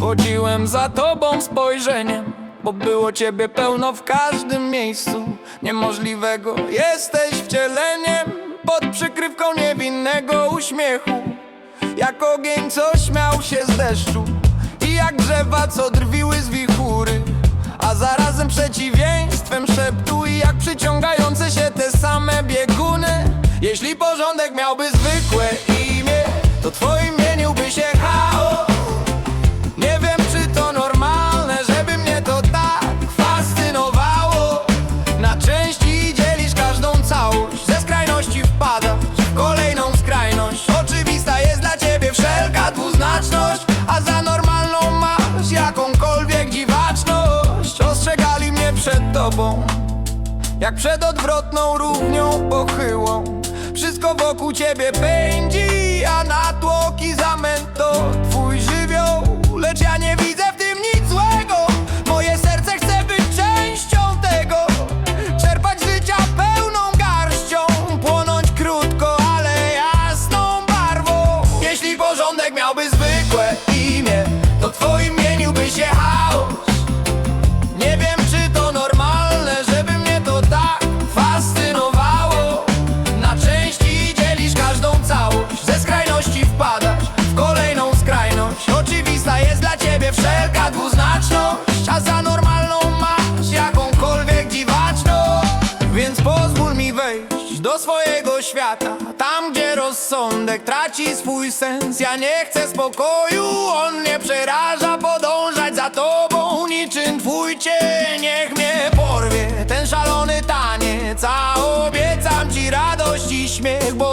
Chodziłem za tobą spojrzeniem Bo było ciebie pełno w każdym miejscu. Niemożliwego jesteś wcieleniem Pod przykrywką niewinnego uśmiechu. Jak ogień, co śmiał się z deszczu I jak drzewa, co drwiły z wichury. A zarazem przeciwieństwem szeptu I jak przyciągające się te same bieguny. Jeśli porządek miałby jak przed odwrotną równią pochyłą. Wszystko wokół ciebie pędzi A na tłoki zamęt to twój żywioł Lecz ja nie widzę w tym nic złego. Moje serce chce być częścią tego Czerpać życia pełną garścią. Płonąć krótko, ale jasną barwą. Jeśli porządek miałby zwykłe swojego świata. Tam gdzie rozsądek traci swój sens Ja nie chcę spokoju, on mnie przeraża Podążać za tobą niczym twój cień. Niech mnie porwie ten szalony taniec A obiecam ci radość i śmiech Bo